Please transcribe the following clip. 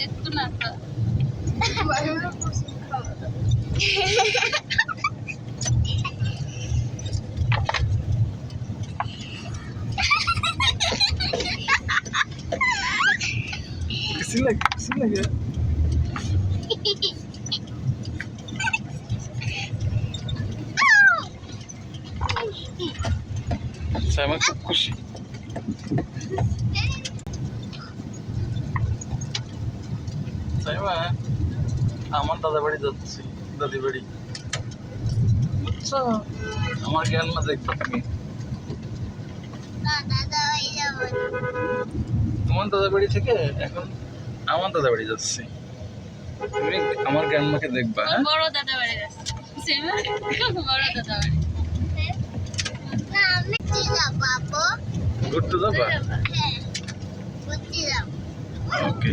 è stonata. Ma è una persona. Kesinlikle, kesinlikle. Saymak çok kuş. আমার দাদা বাড়ি যাচ্ছি দাদি বাড়ি বুঝছ আমার জ্ঞান না দেখবে তুমি তোমার দাদা বাড়ি থেকে এখন আমার দাদা বাড়ি যাচ্ছি। তুমি আমার গ্র্যান্ডমাকে দেখবা হ্যাঁ? বড় দাদা বাড়ি দাদা বাড়ি ঘুরতে যাবা হ্যাঁ ওকে।